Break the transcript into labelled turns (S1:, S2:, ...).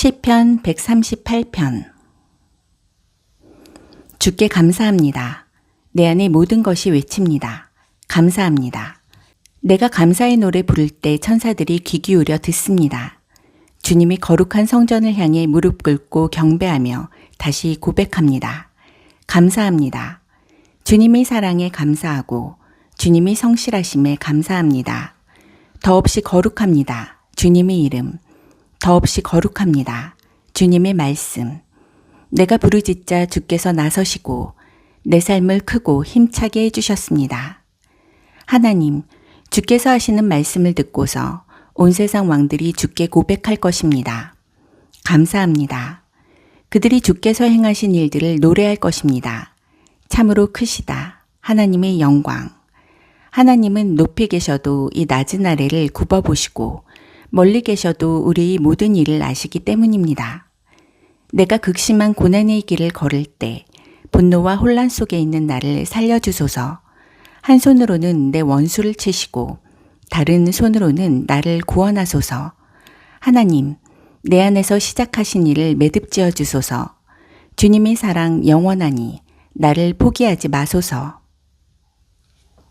S1: 시편 138편 주께 감사합니다. 내 안에 모든 것이 외칩니다. 감사합니다. 내가 감사의 노래 부를 때 천사들이 귀 기울여 듣습니다. 주님이 거룩한 성전을 향해 무릎 꿇고 경배하며 다시 고백합니다. 감사합니다. 주님의 사랑에 감사하고 주님의 성실하심에 감사합니다. 더없이 거룩합니다. 주님의 이름. 더없이 거룩합니다. 주님의 말씀. 내가 부르짖자 주께서 나서시고 내 삶을 크고 힘차게 해주셨습니다. 하나님, 주께서 하시는 말씀을 듣고서 온 세상 왕들이 주께 고백할 것입니다. 감사합니다. 그들이 주께서 행하신 일들을 노래할 것입니다. 참으로 크시다. 하나님의 영광. 하나님은 높이 계셔도 이 낮은 아래를 굽어보시고 멀리 계셔도 우리의 모든 일을 아시기 때문입니다. 내가 극심한 고난의 길을 걸을 때 분노와 혼란 속에 있는 나를 살려주소서. 한 손으로는 내 원수를 치시고 다른 손으로는 나를 구원하소서. 하나님, 내 안에서 시작하신 일을 매듭지어 주소서. 주님의 사랑 영원하니 나를 포기하지 마소서.